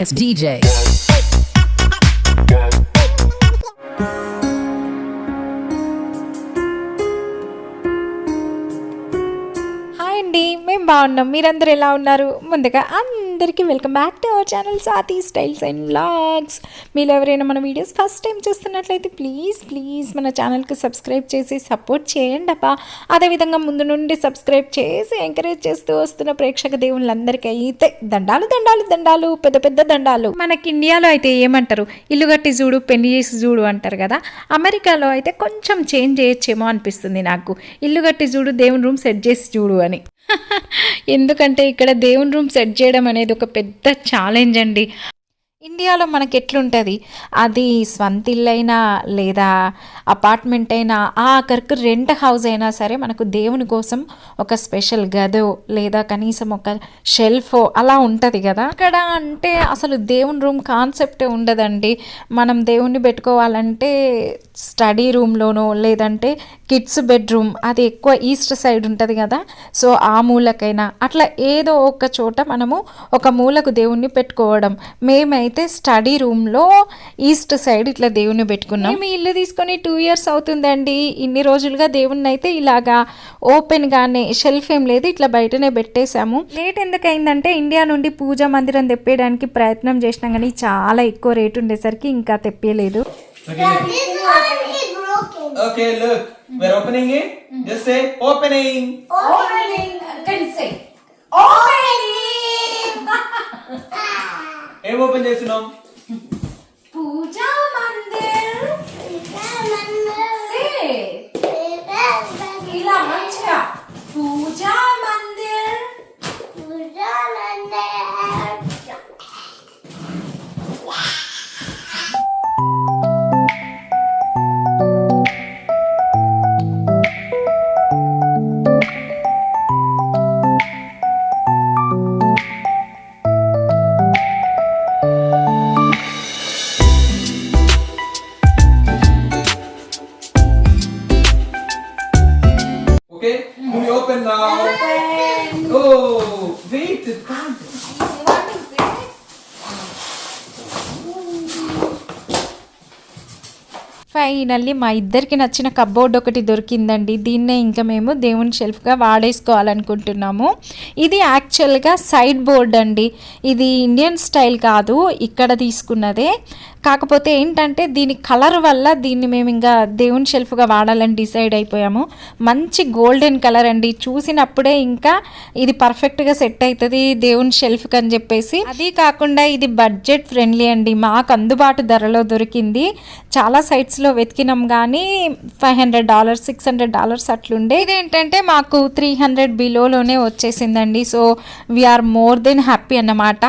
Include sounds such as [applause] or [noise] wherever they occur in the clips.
It's DJ. బాగున్నాం. మీరందరూ ఎలా ఉన్నారు? ముందుగా అందరికీ welcome back to our channel Sathi styles and vlogs మీరు ఎవరైనా మన వీడియోస్ ఫస్ట్ టైం చూస్తున్నట్లయితే ప్లీజ్ ప్లీజ్ మన ఛానల్కి సబ్స్క్రైబ్ చేసి సపోర్ట్ చేయండి అప్ప అదేవిధంగా ముందు నుండి సబ్స్క్రైబ్ చేసి ఎంకరేజ్ చేస్తూ వస్తున్న ప్రేక్షక దేవుళ్ళందరికీ అయితే దండాలు దండాలు దండాలు పెద్ద పెద్ద దండాలు. మనకి ఇండియాలో అయితే ఏమంటారు? ఇల్లు కట్టి చూడు పెళ్ళి చేసి చూడు అంటారు కదా. అమెరికాలో అయితే కొంచెం చేంజ్ చేయొచ్చేమో అనిపిస్తుంది నాకు. ఇల్లు కట్టి చూడు దేవుని రూమ్ సెట్ చేసి చూడు అని. [laughs] ఎందుకంటే ఇక్కడ దేవుని రూమ్ సెట్ చేయడం అనేది ఒక పెద్ద ఛాలెంజ్ అండి. ఇండియాలో మనకి ఎట్లుంటుంది అది స్వంత లేదా అపార్ట్మెంట్ అయినా ఆఖరికి రెంట్ హౌస్ అయినా సరే మనకు దేవుని కోసం ఒక స్పెషల్ గదో లేదా కనీసం ఒక షెల్ఫ్ అలా ఉంటుంది కదా? అక్కడ అంటే అసలు దేవుని రూమ్ కాన్సెప్టే ఉండదండి. మనం దేవుణ్ణి పెట్టుకోవాలంటే స్టడీ రూమ్లోనో లేదంటే కిడ్స్ బెడ్రూమ్ అది ఎక్కువ ఈస్ట్ సైడ్ ఉంటుంది కదా? సో ఆ మూలకైనా. అట్లా ఏదో ఒక చోట మనము ఒక మూలకు దేవుణ్ణి పెట్టుకోవడం. మేమైతే స్టడీ రూమ్లో ఈస్ట్ సైడ్ ఇట్లా దేవుణ్ణి పెట్టుకున్నాం మేము ఇల్లు తీసుకొని టూ ఇయర్స్ అవుతుందండి ఇన్ని రోజులుగా దేవుణ్ణి అయితే ఇలాగా ఓపెన్గానే షెల్ఫ్ ఏం లేదు ఇట్లా బయటనే పెట్టేశాము లేట్ ఎందుకైందంటే ఇండియా నుండి పూజా మందిరం తెప్పేయడానికి ప్రయత్నం చేసినాం కానీ చాలా ఎక్కువ రేట్ ఉండేసరికి ఇంకా తెప్పలేదు This one is broken. Okay, look. We're opening it. Just say opening. Opening. [laughs] ఏం ఓపెన్ చేస్తున్నాం? పూజా మందిర్. ఇలా మంచిగా. పూజా ఫైనల్లీ మా ఇద్దరికి నచ్చిన కబ్బోర్డ్ ఒకటి దొరికిందండి. దీన్నే ఇంకా మేము దేవుని షెల్ఫ్గా వాడేసుకోవాలనుకుంటున్నాము. ఇది యాక్చువల్గా సైడ్ బోర్డ్ అండి. ఇది ఇండియన్ స్టైల్ కాదు ఇక్కడ తీసుకున్నదే. కాకపోతే ఏంటంటే దీని కలర్ వల్ల దీన్ని మేము ఇంకా దేవుని షెల్ఫ్గా వాడాలని డిసైడ్ అయిపోయాము. మంచి గోల్డెన్ కలర్ అండి. చూసినప్పుడే ఇంకా ఇది పర్ఫెక్ట్గా సెట్ అవుతుంది దేవుని షెల్ఫ్కి అని చెప్పేసి. అది కాకుండా ఇది బడ్జెట్ ఫ్రెండ్లీ అండి. మాకు అందుబాటు ధరలో దొరికింది. చాలా సైట్స్లో వెతికినాం కానీ five hundred dollars six hundred dollars అట్లుండే. ఇదేంటంటే మాకు త్రీ హండ్రెడ్ బిలోలోనే వచ్చేసిందండి. So we are more than happy అన్నమాట.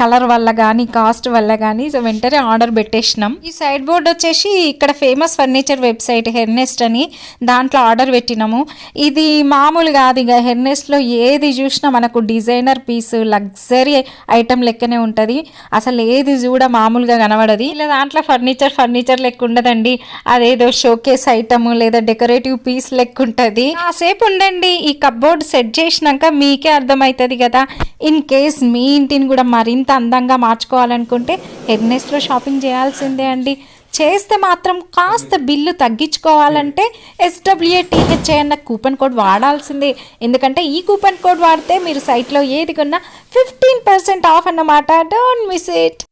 కలర్ వల్ల కానీ కాస్ట్ వల్ల కానీ సో వెంటనే ఆర్డర్ పెట్టేసినాం. ఈ సైడ్ బోర్డ్ వచ్చేసి ఇక్కడ ఫేమస్ ఫర్నిచర్ వెబ్సైట్ హెర్నెస్ట్ అని దాంట్లో ఆర్డర్ పెట్టినాము. ఇది మామూలు కాదు ఇక. హెర్నెస్ట్లో ఏది చూసినా మనకు డిజైనర్ పీస్ లగ్జరీ ఐటమ్ లెక్కనే ఉంటుంది. అసలు ఏది చూడ మామూలుగా కనబడది. ఇలా దాంట్లో ఫర్నిచర్ ఫర్నిచర్ లెక్క ఉండదండి. అదేదో షోకేస్ ఐటమ్ లేదా డెకరేటివ్ పీస్ లెక్క ఉంటుంది. కాసేపు ఉండండి. ఈ కబ్బోర్డ్ సెట్ చేసినాక మీకే అర్థమవుతుంది కదా. ఇన్ కేస్ మీ ఇంటిని కూడా మరింత అందంగా మార్చుకోవాలనుకుంటే హెడ్నెస్లో షాపింగ్ చేయాల్సిందే అండి. చేస్తే మాత్రం కాస్త బిల్లు తగ్గించుకోవాలంటే ఎస్డబ్ల్యూఏటీహెచ్ఏ అన్న కూపన్ కోడ్ వాడాల్సిందే. ఎందుకంటే ఈ కూపన్ కోడ్ వాడితే మీరు సైట్లో ఏది కొన్నా ఫిఫ్టీన్ పర్సెంట్ ఆఫ్ అన్నమాట. Don't miss it.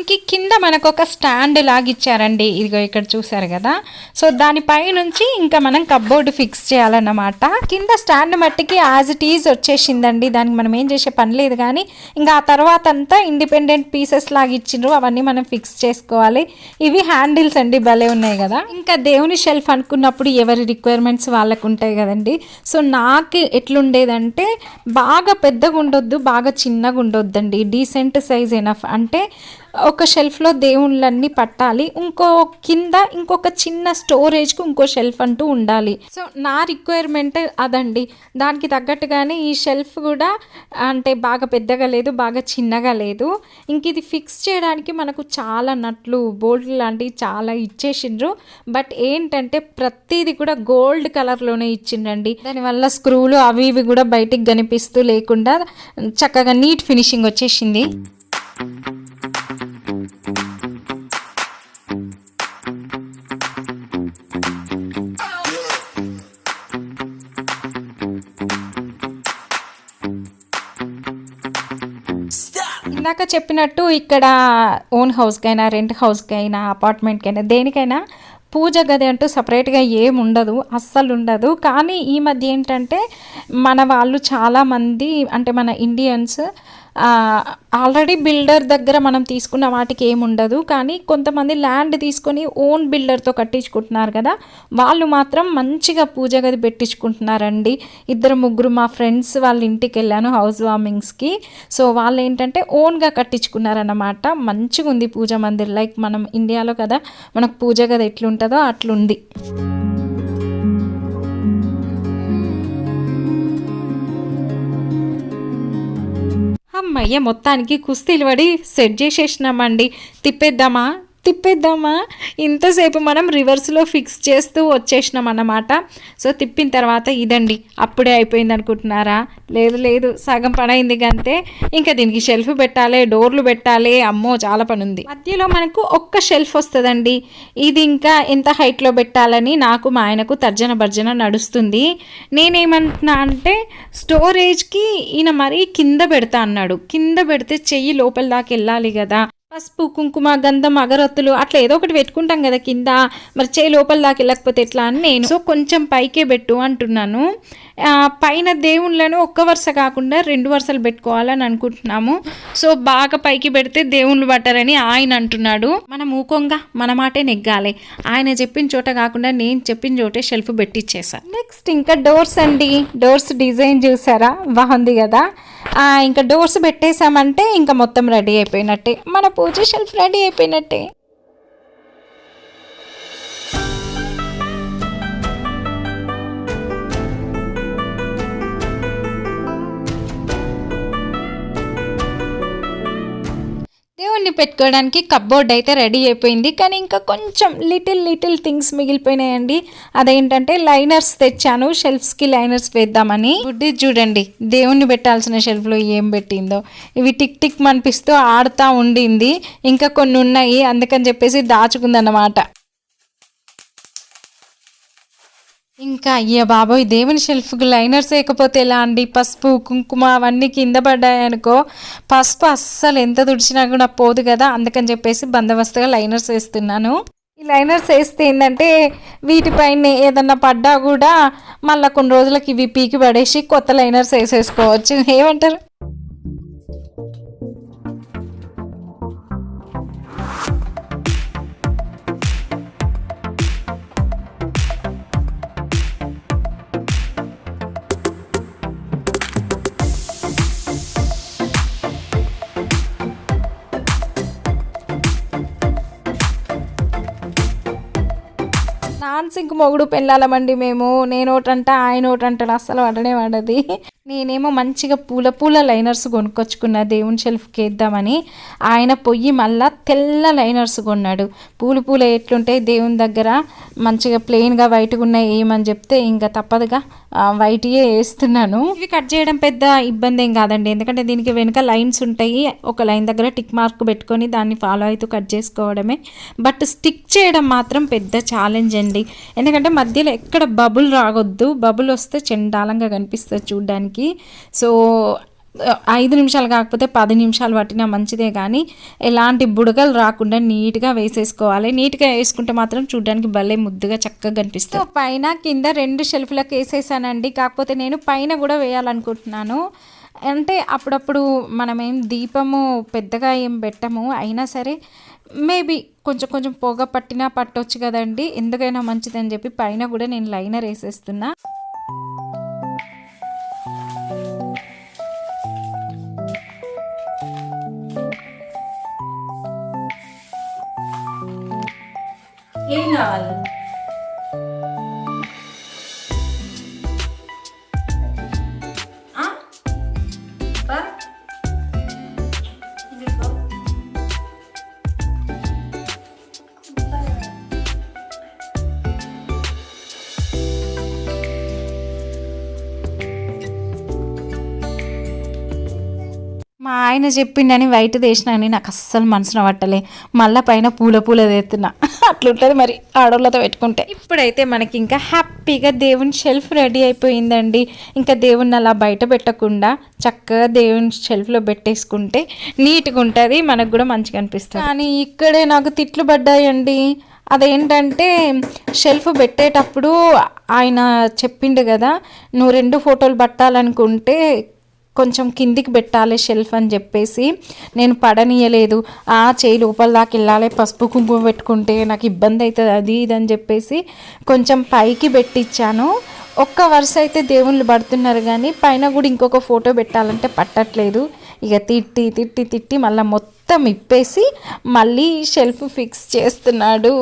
దీనికి కింద మనకు ఒక స్టాండ్ లాగిచ్చారండి. ఇదిగో ఇక్కడ చూసారు కదా. సో దానిపై నుంచి ఇంకా మనం కబ్బోర్డ్ ఫిక్స్ చేయాలన్నమాట. కింద స్టాండ్ మట్టికి యాజ్ ఇట్ ఈజ్ వచ్చేసిందండి. దానికి మనం ఏం చేసే పని లేదు కానీ ఇంకా ఆ తర్వాత అంతా ఇండిపెండెంట్ పీసెస్ లాగా ఇచ్చిండ్రు అవన్నీ మనం ఫిక్స్ చేసుకోవాలి. ఇవి హ్యాండిల్స్ అండి భలే ఉన్నాయి కదా. ఇంకా దేవుని షెల్ఫ్ అనుకున్నప్పుడు ఎవరి రిక్వైర్మెంట్స్ వాళ్ళకు ఉంటాయి కదండి. సో నాకు ఎట్లుండేదంటే బాగా పెద్దగా ఉండొద్దు బాగా చిన్నగా ఉండొద్దండి డీసెంట్ సైజ్ ఎనఫ్ అంటే ఒక షెల్ఫ్లో దేవుళ్ళన్నీ పట్టాలి. ఇంకో కింద ఇంకొక చిన్న స్టోరేజ్కి ఇంకో షెల్ఫ్ అంటూ ఉండాలి. సో నా రిక్వైర్మెంట్ అదండి. దానికి తగ్గట్టుగానే ఈ షెల్ఫ్ కూడా అంటే బాగా పెద్దగా లేదు బాగా చిన్నగా లేదు. ఇంక ఇది ఫిక్స్ చేయడానికి మనకు చాలా నట్లు బోల్ట్లు లాంటివి చాలా ఇచ్చేసిండ్రు. బట్ ఏంటంటే ప్రతిదీ కూడా గోల్డ్ కలర్లోనే ఇచ్చిండ్రండి దానివల్ల స్క్రూలు అవి ఇవి కూడా బయటికి కనిపిస్తూ లేకుండా చక్కగా నీట్ ఫినిషింగ్ వచ్చేసింది. ఇందాక చెప్పినట్టు ఇక్కడ ఓన్ హౌస్కైనా రెంట్ హౌస్కైనా అపార్ట్మెంట్కైనా దేనికైనా పూజ గది అంటూ సపరేట్గా ఏం ఉండదు అస్సలు ఉండదు కానీ ఈ మధ్య ఏంటంటే మన వాళ్ళు చాలామంది అంటే మన ఇండియన్స్ ఆల్రెడీ బిల్డర్ దగ్గర మనం తీసుకున్న వాటికి ఏముండదు కానీ కొంతమంది ల్యాండ్ తీసుకొని ఓన్ బిల్డర్తో కట్టించుకుంటున్నారు కదా. వాళ్ళు మాత్రం మంచిగా పూజ గది పెట్టించుకుంటున్నారండి. ఇద్దరు ముగ్గురు మా ఫ్రెండ్స్ వాళ్ళ ఇంటికి వెళ్ళాను హౌస్ వార్మింగ్స్కి సో వాళ్ళు ఏంటంటే ఓన్గా కట్టించుకున్నారన్నమాట. మంచిగా ఉంది పూజ మందిర్. లైక్ మనం ఇండియాలో కదా మనకు పూజ గది ఎట్లుంటుందో అట్లుంది. అమ్మయ్య మొత్తానికి కుస్తీలు పడి సెట్ చేసేసినామండి. తిప్పేద్దామా? తిప్పేద్దామా? ఇంతసేపు మనం రివర్స్లో ఫిక్స్ చేస్తూ వచ్చేసినాం అన్నమాట. సో తిప్పిన తర్వాత ఇదండి అప్పుడే అయిపోయింది అనుకుంటున్నారా? లేదు లేదు సగం పని అయింది అంతే ఇంకా దీనికి షెల్ఫ్ పెట్టాలి డోర్లు పెట్టాలి అమ్మో చాలా పని ఉంది. మధ్యలో మనకు ఒక్క షెల్ఫ్ వస్తుందండి. ఇది ఇంకా ఎంత హైట్లో పెట్టాలని నాకు మా ఆయనకు తర్జన భర్జన నడుస్తుంది. నేనేమంటున్నా అంటే స్టోరేజ్కి ఈయన మరీ కింద పెడతా అన్నాడు. కింద పెడితే చెయ్యి లోపల దాకా వెళ్ళాలి కదా. పసుపు కుంకుమ గంధం అగరొత్తులు అట్లా ఏదో ఒకటి పెట్టుకుంటాం కదా కింద. మరి చేయి లోపల దాకా వెళ్ళకపోతే ఎట్లా అని నేను. సో కొంచెం పైకే పెట్టు అంటున్నాను. పైన దేవుళ్ళను ఒక్క వరుస కాకుండా రెండు వరుసలు పెట్టుకోవాలని అనుకుంటున్నాము. సో బాగా పైకి పెడితే దేవుళ్ళు పట్టారని ఆయన అంటున్నాడు. మనం ఊకొంగా మన మాటే నెగ్గాలి. ఆయన చెప్పిన చోట కాకుండా నేను చెప్పిన చోటే షెల్ఫ్ పెట్టిచ్చేసా. నెక్స్ట్ ఇంకా డోర్స్ అండి. డోర్స్ డిజైన్ చూసారా? బాగుంది కదా. ఇంకా డోర్స్ పెట్టేశామంటే ఇంకా మొత్తం రెడీ అయిపోయినట్టే. మన పూజ షెల్ఫ్ రెడీ అయిపోయినట్టే. దేవుణ్ణి పెట్టుకోవడానికి కప్బోర్డ్ అయితే రెడీ అయిపోయింది. కానీ ఇంకా కొంచెం లిటిల్ లిటిల్ థింగ్స్ మిగిలిపోయినాయండి. అదేంటంటే లైనర్స్ తెచ్చాను. షెల్ఫ్స్కి లైనర్స్ వేద్దామని. గుడ్డి చూడండి దేవుణ్ణి పెట్టాల్సిన షెల్ఫ్లో ఏం పెట్టిందో. ఇవి టిక్ టిక్ మనిపిస్తూ ఆడుతూ ఉండింది. ఇంకా కొన్ని ఉన్నాయి అందుకని చెప్పేసి దాచుకుందన్నమాట. ఇంకా అయ్యా బాబోయ్ దేవుని షెల్ఫ్కి లైనర్స్ వేయకపోతే ఎలా అండి? పసుపు కుంకుమ అవన్నీ కింద పడ్డాయనుకో పసుపు అస్సలు ఎంత తుడిచినా కూడా పోదు కదా? అందుకని చెప్పేసి బందోబస్తుగా లైనర్స్ వేస్తున్నాను. ఈ లైనర్స్ వేస్తే ఏంటంటే వీటిపైన ఏదన్నా పడ్డా కూడా మళ్ళీ కొన్ని రోజులకి ఇవి పీకి పడేసి కొత్త లైనర్స్ వేసేసుకోవచ్చు. ఏమంటారు? డాన్సింగ్ మొగుడు పెళ్ళాలమండి మేము. నేను ఒకటంట ఆయన ఒకటంటాడు అస్సలు వాడనే వాడది. నేనేమో మంచిగా పూల పూల లైనర్స్ కొనుక్కొచ్చుకున్న దేవుని షెల్ఫ్కి వేద్దామని. ఆయన పొయ్యి మళ్ళా తెల్ల లైనర్స్ కొన్నాడు. పూలు పూల ఎట్లుంటాయి దేవుని దగ్గర? మంచిగా ప్లెయిన్గా వైట్గా ఉన్నాయి ఏమని చెప్తే ఇంకా తప్పదుగా. వైట్యే వేస్తున్నాను. ఇవి కట్ చేయడం పెద్ద ఇబ్బంది ఏం కాదండి. ఎందుకంటే దీనికి వెనుక లైన్స్ ఉంటాయి. ఒక లైన్ దగ్గర టిక్ మార్క్ పెట్టుకొని దాన్ని ఫాలో అవుతూ కట్ చేసుకోవడమే. బట్ స్టిక్ చేయడం మాత్రం పెద్ద ఛాలెంజ్ అండి. ఎందుకంటే మధ్యలో ఎక్కడ బబుల్ రాగొద్దు. బబుల్ వస్తే చెండాలంగా కనిపిస్తుంది చూడ్డానికి. సో ఐదు నిమిషాలు కాకపోతే పది నిమిషాలు పట్టినా మంచిదే కానీ ఎలాంటి బుడగలు రాకుండా నీట్గా వేసేసుకోవాలి. నీట్గా వేసుకుంటే మాత్రం చూడడానికి భలే ముద్దుగా చక్కగా కనిపిస్తుంది. పైన కింద రెండు షెల్ఫ్లకు వేసేసానండి. కాకపోతే నేను పైన కూడా వేయాలనుకుంటున్నాను. అంటే అప్పుడప్పుడు మనమేం దీపము పెద్దగా ఏం పెట్టము. అయినా సరే మేబీ కొంచెం కొంచెం పొగ పట్టినా పట్టొచ్చు కదండి. ఎందుకైనా మంచిదని చెప్పి పైన కూడా నేను లైనర్ వేసేస్తున్నా. Original ah. మా ఆయన చెప్పిండని వైట్ అని నాకు అస్సలు మనసున పట్టలే. మళ్ళీ పైన పూల పూల తెస్తున్నా. అట్లుంటుంది మరి ఆడోళ్ళతో పెట్టుకుంటే. ఇప్పుడైతే మనకి ఇంకా హ్యాపీగా దేవుని షెల్ఫ్ రెడీ అయిపోయిందండి. ఇంకా దేవుణ్ణి అలా బయట పెట్టకుండా చక్కగా దేవుని షెల్ఫ్లో పెట్టేసుకుంటే నీట్గా ఉంటుంది మనకు కూడా మంచిగా అనిపిస్తుంది. కానీ ఇక్కడే నాకు తిట్లు పడ్డాయండి. అదేంటంటే షెల్ఫ్ పెట్టేటప్పుడు ఆయన చెప్పిండు కదా నువ్వు రెండు ఫోటోలు పట్టాలనుకుంటే కొంచెం కిందికి పెట్టాలి షెల్ఫ్ అని చెప్పేసి నేను పడనీయలేదు. ఆ చేయి లోపల దాకా వెళ్ళాలి పసుపు కుంకుమ పెట్టుకుంటే నాకు ఇబ్బంది అవుతుంది అది ఇది అని చెప్పేసి కొంచెం పైకి పెట్టించాను ఒక్క వరుస అయితే దేవుళ్ళు పడుతున్నారు కానీ పైన కూడా ఇంకొక ఫోటో పెట్టాలంటే పట్టట్లేదు. ఇక తిట్టి తిట్టి తిట్టి మళ్ళీ మొత్తం ఇప్పేసి మళ్ళీ షెల్ఫ్ ఫిక్స్ చేస్తున్నాడు.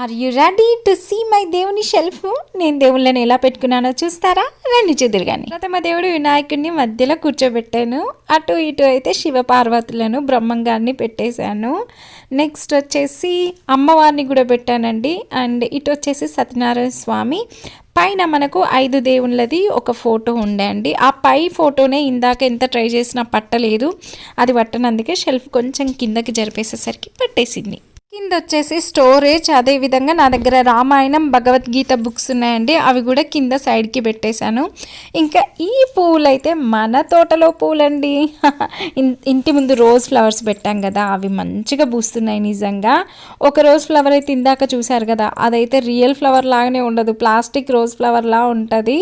Are you ready to see my దేవుని షెల్ఫ్ నేను దేవుళ్ళని ఎలా పెట్టుకున్నానో చూస్తారా? రండి చూద్దరు కానీ ప్రథమ దేవుడు వినాయకుడిని మధ్యలో కూర్చోబెట్టాను. అటు ఇటు అయితే శివ పార్వతులను బ్రహ్మంగారిని పెట్టేశాను. నెక్స్ట్ వచ్చేసి అమ్మవారిని కూడా పెట్టానండి. అండ్ ఇటు వచ్చేసి సత్యనారాయణ స్వామి. పైన మనకు ఐదు దేవుళ్ళది ఒక ఫోటో ఉండే అండి. ఆ పై ఫోటోనే ఇందాక ఎంత ట్రై చేసినా పట్టలేదు. అది పట్టనందుకే షెల్ఫ్ కొంచెం కిందకి జరిపేసేసరికి పట్టేసింది. కింద వచ్చేసి స్టోరేజ్ అదే విధంగా నా దగ్గర రామాయణం భగవద్గీత బుక్స్ ఉన్నాయండి. అవి కూడా కింద సైడ్కి పెట్టేశాను. ఇంకా ఈ పూలైతే మన తోటలో పూలండి. [laughs] ఇంటి ముందు రోజ్ ఫ్లవర్స్ పెట్టాం కదా అవి మంచిగా పూస్తున్నాయి నిజంగా. ఒక రోజ్ ఫ్లవర్ అయితే ఇందాక చూశారు కదా అదైతే రియల్ ఫ్లవర్ లాగానే ఉండదు. ప్లాస్టిక్ రోజ్ ఫ్లవర్లా ఉంటుంది.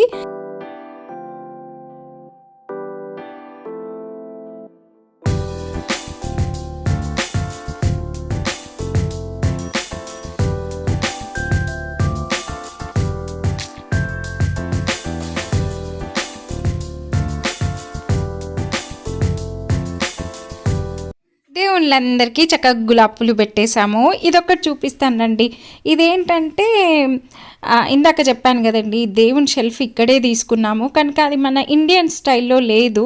దేవుళ్ళందరికీ చక్కగా గులాబులు పెట్టేశాము. ఇదొకటి చూపిస్తానండి. ఇదేంటంటే ఇందాక చెప్పాను కదండి దేవుని షెల్ఫ్ ఇక్కడే తీసుకున్నాము. కనుక అది మన ఇండియన్ స్టైల్లో లేదు.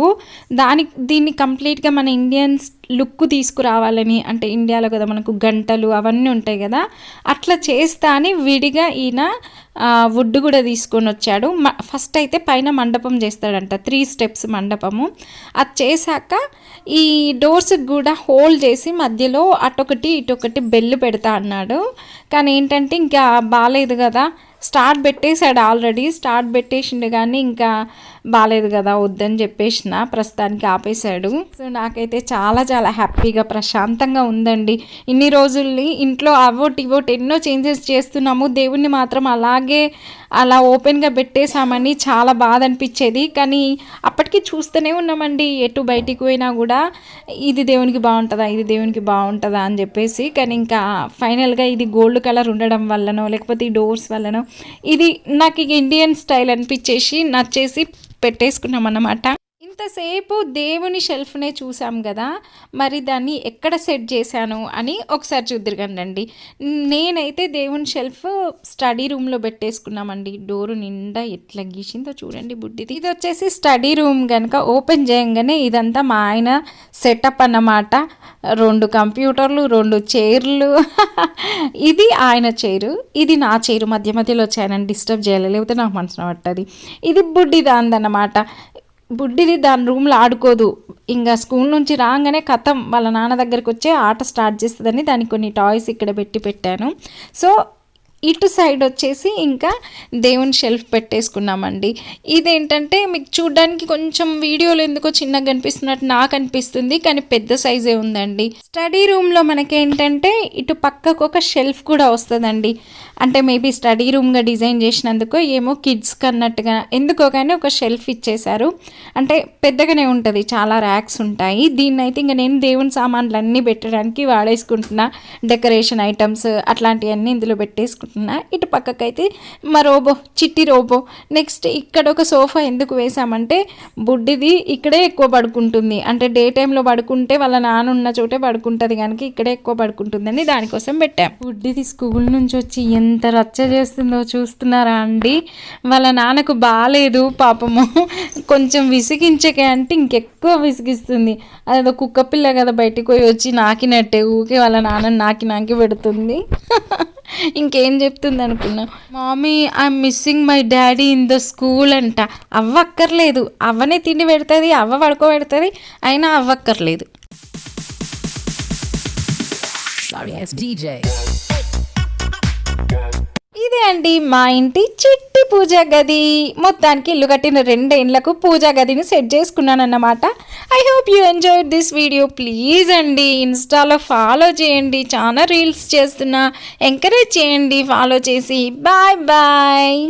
దాని దీన్ని కంప్లీట్గా మన ఇండియన్ లుక్ తీసుకురావాలని అంటే ఇండియాలో కదా మనకు గంటలు అవన్నీ ఉంటాయి కదా అట్లా చేస్తా అని విడిగా ఈయన వుడ్ కూడా తీసుకొని వచ్చాడు. ఫస్ట్ అయితే పైన మండపం చేస్తాడంట. త్రీ స్టెప్స్ మండపము. అది చేశాక ఈ డోర్స్కి కూడా హోల్ చేసి మధ్యలో అటొకటి ఇటొకటి బెల్లు పెడతా అన్నాడు. కానీ ఏంటంటే ఇంకా బాగాలేదు కదా. స్టార్ట్ పెట్టేశాడు ఆల్రెడీ స్టార్ట్ పెట్టేసిండు కానీ ఇంకా బాగాలేదు కదా వద్దని చెప్పేసిన ప్రస్తుతానికి ఆపేశాడు. సో నాకైతే చాలా చాలా హ్యాపీగా ప్రశాంతంగా ఉందండి. ఇన్ని రోజుల్ని ఇంట్లో అవోట్ ఇవోట్ ఎన్నో చేంజెస్ చేస్తున్నాము. దేవుణ్ణి మాత్రం అలాగే అలా ఓపెన్గా పెట్టేశామని చాలా బాధ అనిపించేది. కానీ అప్పటికి చూస్తూనే ఉన్నామండి ఎటు బయటికి పోయినా కూడా ఇది దేవునికి బాగుంటుందా ఇది దేవునికి బాగుంటుందా అని చెప్పేసి. కానీ ఇంకా ఫైనల్గా ఇది గోల్డ్ కలర్ ఉండడం వల్లనో లేకపోతే ఈ డోర్స్ వల్లనో ఇది నాకు ఇండియన్ స్టైల్ అనిపించేసి నచ్చేసి పెట్టేసుకున్నాం అన్నమాట ఇంతసేపు దేవుని షెల్ఫ్నే చూసాం కదా మరి దాన్ని ఎక్కడ సెట్ చేశాను అని ఒకసారి చూద్దరుగండి నేనైతే దేవుని షెల్ఫ్ స్టడీ రూమ్లో పెట్టేసుకున్నామండి. డోరు నిండా ఎట్లా గీసిందో చూడండి బుడ్డిది. ఇది వచ్చేసి స్టడీ రూమ్ కనుక ఓపెన్ చేయంగానే ఇదంతా మా ఆయన సెటప్ అన్నమాట. రెండు కంప్యూటర్లు రెండు చైర్లు. [laughs] ఇది ఆయన చైరు ఇది నా చైరు. మధ్య మధ్యలో వచ్చాయనని డిస్టర్బ్ చేయాలి లేకపోతే నాకు మనసు పట్టది ఇది బుడ్డి దాందన్నమాట బుడ్డిది దాని రూమ్లో ఆడుకోదు. ఇంకా స్కూల్ నుంచి రాగానే కథం వాళ్ళ నాన్న దగ్గరికి వచ్చే ఆట స్టార్ట్ చేస్తుందని దానికి కొన్ని టాయ్స్ ఇక్కడ పెట్టి పెట్టాను. సో ఇటు సైడ్ వచ్చేసి ఇంకా దేవుని షెల్ఫ్ పెట్టేసుకున్నామండి. ఇదేంటంటే మీకు చూడడానికి కొంచెం వీడియోలో ఎందుకో చిన్నగా కనిపిస్తున్నట్టు నాకు అనిపిస్తుంది కానీ పెద్ద సైజే ఉందండి. స్టడీ రూమ్లో మనకేంటంటే ఇటు పక్కకు ఒక షెల్ఫ్ కూడా వస్తుందండి. అంటే మేబీ స్టడీ రూమ్గా డిజైన్ చేసినందుకు ఏమో కిడ్స్కి అన్నట్టుగా ఎందుకో కానీ ఒక షెల్ఫ్ ఇచ్చేశారు. అంటే పెద్దగానే ఉంటుంది చాలా ర్యాక్స్ ఉంటాయి. దీన్ని అయితే ఇంకా నేను దేవుని సామాన్లు అన్నీ పెట్టడానికి వాడేసుకుంటున్నా. డెకరేషన్ ఐటమ్స్ అట్లాంటివన్నీ ఇందులో పెట్టేసుకుంటున్నాను అనుకుంటున్నా. ఇటు పక్కకైతే మా రోబో చిట్టి రోబో. నెక్స్ట్ ఇక్కడ ఒక సోఫా ఎందుకు వేసామంటే బుడ్డిది ఇక్కడే ఎక్కువ పడుకుంటుంది. అంటే డే టైంలో పడుకుంటే వాళ్ళ నాన్న ఉన్న చోటే పడుకుంటుంది కనుక ఇక్కడే ఎక్కువ పడుకుంటుందని దానికోసం పెట్టాం. బుడ్డిది స్కూల్ నుంచి వచ్చి ఎంత రచ్చ చేస్తుందో చూస్తున్నారా అండి? వాళ్ళ నాన్నకు బాగాలేదు పాపము. కొంచెం విసిగించకే అంటే ఇంకెక్కువ విసిగిస్తుంది. అదేదో కుక్క పిల్ల కదా బయటికి పోయి వచ్చి నాకినట్టే ఊకే వాళ్ళ నాన్న నాకి నాకి పెడుతుంది. [laughs] ఇంకేం చెప్తుంది అనుకున్నా mommy I'm missing my daddy in the school అంట. అవ్వక్కర్లేదు. అవ్వనే తిండి పెడుతుంది అవ్వ పడుకోబెడుతుంది అయినా అవ్వక్కర్లేదు. ఇదే అండి మా ఇంటి చిట్టి పూజా గది. మొత్తానికి ఇల్లు కట్టిన రెండేండ్లకు పూజా గదిని సెట్ చేసుకున్నాను అన్నమాట I hope you enjoy this video please అండి ఇన్స్టాలో ఫాలో చేయండి. చాలా రీల్స్ చేస్తున్నా. ఎంకరేజ్ చేయండి ఫాలో చేసి. Bye bye